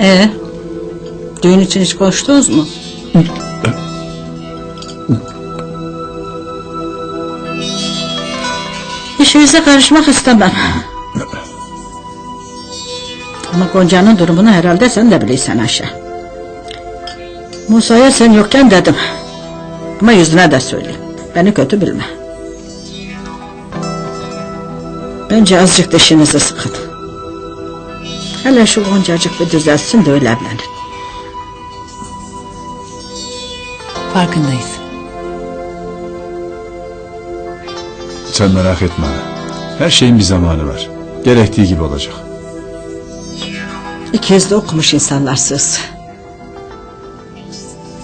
Ee, düğün için hiç konuştunuz mu? İşinize karışmak istemem. Ama Gonca'nın durumunu herhalde sen de bilirsin Ayşe. Musa'ya sen yokken dedim. Ama yüzüne de söyleyeyim. Beni kötü bilme. Bence azıcık dişinizi sıkın. Hele şu Goncacık bir düzelsin de öyle evlenin. Farkındayız. Sen merak etme. Her şeyin bir zamanı var. Gerektiği gibi olacak. İkiniz de okumuş insanlarsınız.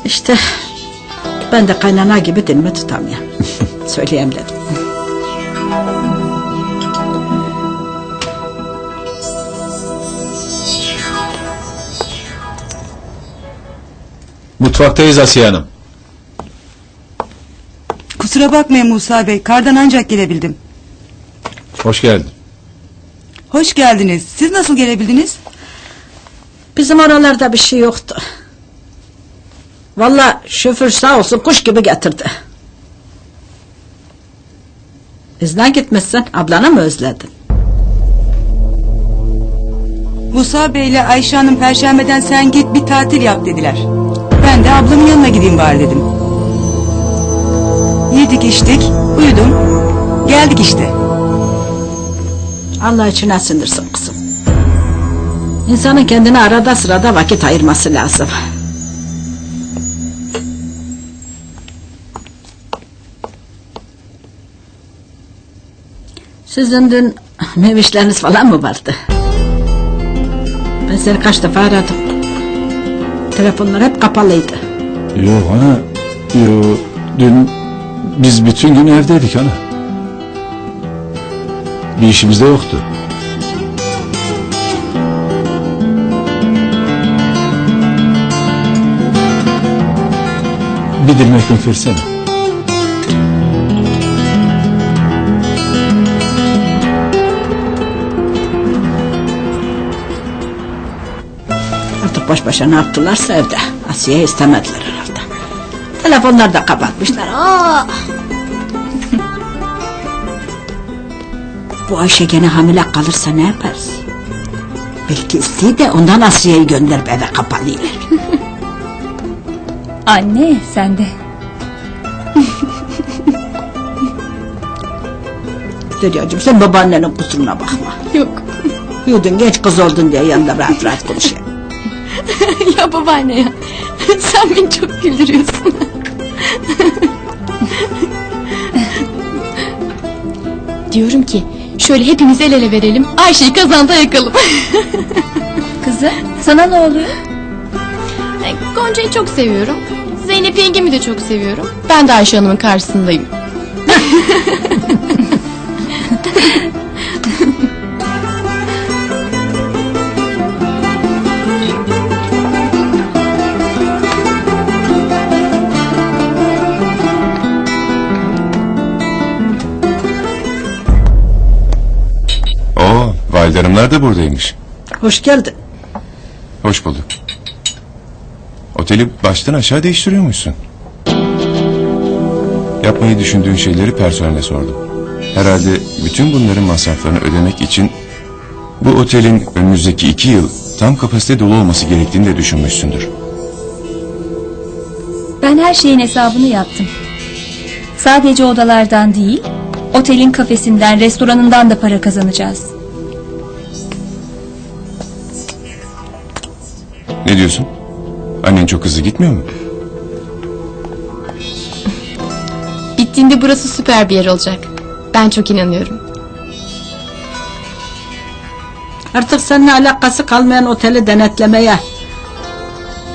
İşte ben de kaynana gibi dilimi tutamıyorum. Söyleyeyim dedim. Mutfaktayız Asiye Hanım. Kusura bakmayın Musa Bey, kardan ancak gelebildim. Hoş geldin. Hoş geldiniz. Siz nasıl gelebildiniz? Bizim oralarda bir şey yoktu. Vallahi şoför sağ olsun kuş gibi getirdi. İzne gitmişsin. Ablanı mı özledin? Musa Bey ile Ayşe Hanım perşembeden sen git bir tatil yap dediler. Ben de ablamın yanına gideyim bari dedim. Yedik içtik, uyudum. Geldik işte. Allah içine sindirsin kızım. İnsanın kendine arada sırada vakit ayırması lazım. Sizin dün mevişleriniz falan mı vardı? Ben seni kaç defa aradım. Telefonlar hep kapalıydı. Yok ana. Yok. Dün biz bütün gün evdeydik ana. Bir işimiz de yoktu. Bir dilim ekmek versene. Artık baş başa ne yaptılarsa evde. Asiye istemediler herhalde. Telefonlar da kapatmışlar. Aa! Bu Ayşe gene hamile kalırsa ne yaparız? Belki isteği de ondan Asiye'yi gönderip eve kapalıylar. Anne sen de. Deryacığım sen babaannenin kusuruna bakma. Yok. Yudun genç kız oldun diye yanında rahat rahat konuşuyor. ya babaanne ya. Sen beni çok güldürüyorsun. Diyorum ki şöyle hepimiz el ele verelim. Ayşe'yi kazanda yakalım. Kızım sana ne oluyor? Gonca'yı çok seviyorum. Zeynep yengemi de çok seviyorum. Ben de Ayşe Hanım'ın karşısındayım. Hanımlar da buradaymış. Hoş geldin. Hoş bulduk. Oteli baştan aşağı değiştiriyormuşsun. Yapmayı düşündüğün şeyleri personele sordum. Herhalde bütün bunların masraflarını ödemek için bu otelin önümüzdeki iki yıl tam kapasite dolu olması gerektiğini de düşünmüşsündür. Ben her şeyin hesabını yaptım. Sadece odalardan değil, otelin kafesinden, restoranından da para kazanacağız. Ne diyorsun? Annen çok hızlı gitmiyor mu? Bittiğinde burası süper bir yer olacak. Ben çok inanıyorum. Artık seninle alakası kalmayan oteli denetlemeye,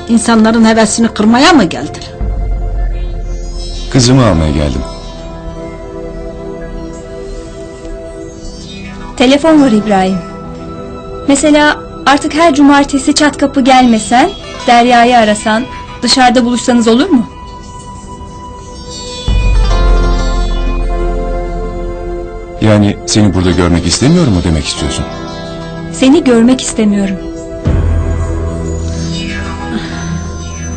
insanların hevesini kırmaya mı geldin? Kızımı almaya geldim. Telefon var İbrahim. Mesela artık her cumartesi çat kapı gelmesen, Derya'yı arasan, dışarıda buluşsanız olur mu? Yani seni burada görmek istemiyorum mu demek istiyorsun? Seni görmek istemiyorum.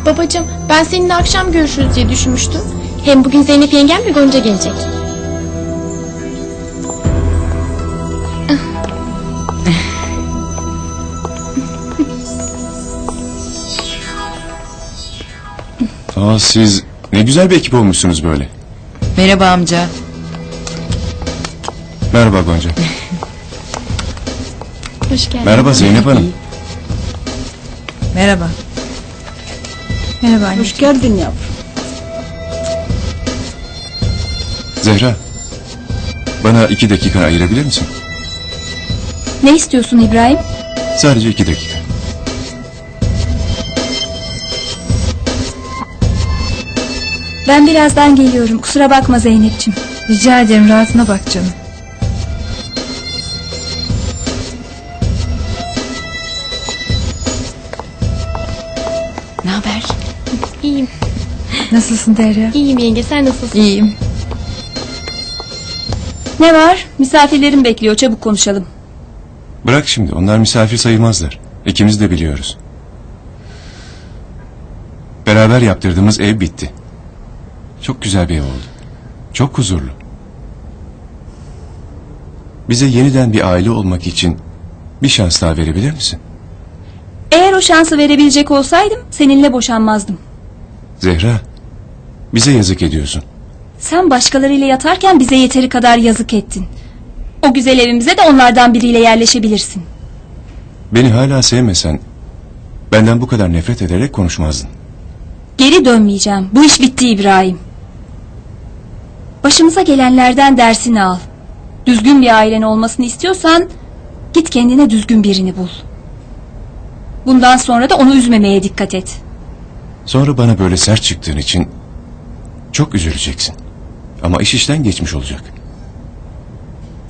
Babacığım ben seninle akşam görüşürüz diye düşünmüştüm. Hem bugün Zeynep yengem ve Gonca gelecek. Aa siz ne güzel bir ekip olmuşsunuz böyle. Merhaba amca. Merhaba Gonca. Hoş geldin. Merhaba Zeynep Hanım. Merhaba. Merhaba anne. Hoş geldin yavrum. Zehra. Bana iki dakika ayırabilir misin? Ne istiyorsun İbrahim? Sadece iki dakika. Ben birazdan geliyorum. Kusura bakma Zeynep'ciğim. Rica ederim rahatına bak canım. Ne haber? İyiyim. Nasılsın Derya? İyiyim yenge sen nasılsın? İyiyim. Ne var? Misafirlerim bekliyor. Çabuk konuşalım. Bırak şimdi onlar misafir sayılmazlar. İkimiz de biliyoruz. Beraber yaptırdığımız ev bitti. Çok güzel bir ev oldu. Çok huzurlu. Bize yeniden bir aile olmak için bir şans daha verebilir misin? Eğer o şansı verebilecek olsaydım seninle boşanmazdım. Zehra, bize yazık ediyorsun. Sen başkalarıyla yatarken bize yeteri kadar yazık ettin. O güzel evimize de onlardan biriyle yerleşebilirsin. Beni hala sevmesen, benden bu kadar nefret ederek konuşmazdın. Geri dönmeyeceğim. Bu iş bitti İbrahim. Başımıza gelenlerden dersini al. Düzgün bir ailen olmasını istiyorsan git kendine düzgün birini bul. Bundan sonra da onu üzmemeye dikkat et. Sonra bana böyle sert çıktığın için çok üzüleceksin. Ama iş işten geçmiş olacak.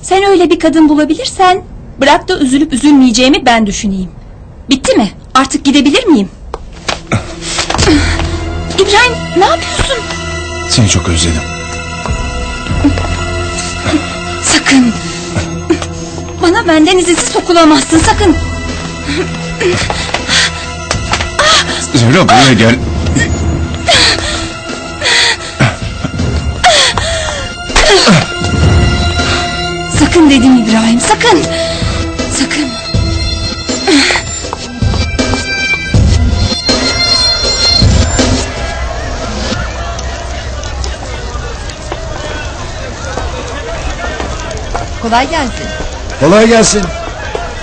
Sen öyle bir kadın bulabilirsen bırak da üzülüp üzülmeyeceğimi ben düşüneyim. Bitti mi? Artık gidebilir miyim? İbrahim ne yapıyorsun? Seni çok özledim. Sakın. Bana benden izinsiz sokulamazsın sakın. Zehra buraya gel. Sakın dedim İbrahim sakın. Sakın. Kolay gelsin. Kolay gelsin.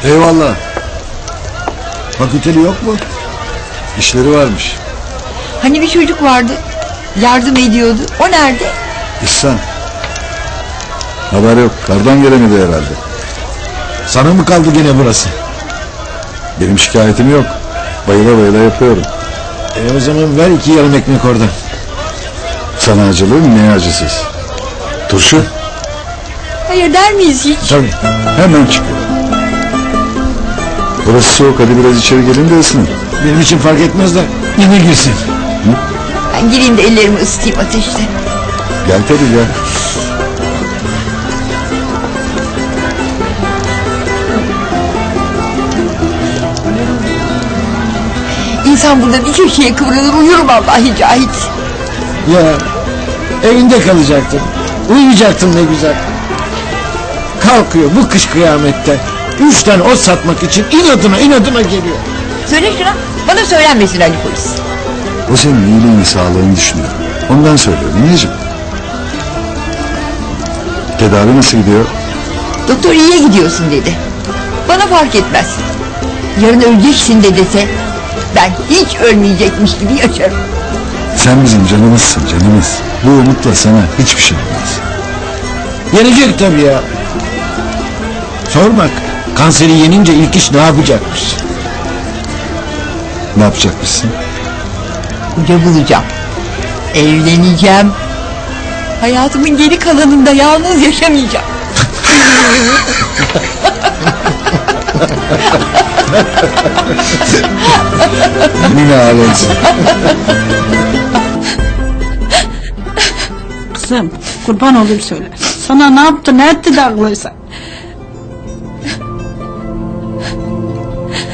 Eyvallah. Fakülteli yok mu? İşleri varmış. Hani bir çocuk vardı. Yardım ediyordu. O nerede? İhsan. Haber yok. Kardan gelemedi herhalde. Sana mı kaldı gene burası? Benim şikayetim yok. Bayıla bayıla yapıyorum. E o zaman ver iki yarım ekmek oradan. Sana acılı ne acısız? Turşu? Hayır der miyiz hiç? Tabii. Hemen çıkıyor. Burası soğuk. Hadi biraz içeri gelin de ısının. Benim için fark etmez de. Yine girsin. Ben gireyim de ellerimi ısıtayım ateşte. Gel tabii gel. İnsan burada bir köşeye kıvrılır uyur vallahi Cahit. Ya evinde kalacaktın. Uyuyacaktın ne güzel. Kalkıyor bu kış kıyamette. Üç tane ot satmak için inadına inadına geliyor. Söyle şuna. Bana söylenmesin Ali polis. O senin iyiliğini sağlığını düşünüyor. Ondan söylüyorum Niyeciğim. Tedavi nasıl gidiyor? Doktor iyiye gidiyorsun dedi. Bana fark etmez. Yarın öleceksin de dese ben hiç ölmeyecekmiş gibi yaşarım. Sen bizim canımızsın canımız. Bu umutla sana hiçbir şey olmaz. Yenecek tabii ya. Sor bak. Kanseri yenince ilk iş ne yapacakmış? Ne yapacakmışsın? Koca bulacağım. Evleneceğim. Hayatımın geri kalanında yalnız yaşamayacağım. Yine alemsin. Kızım kurban olayım söyle. Sana ne yaptı ne etti de ağlıyorsun?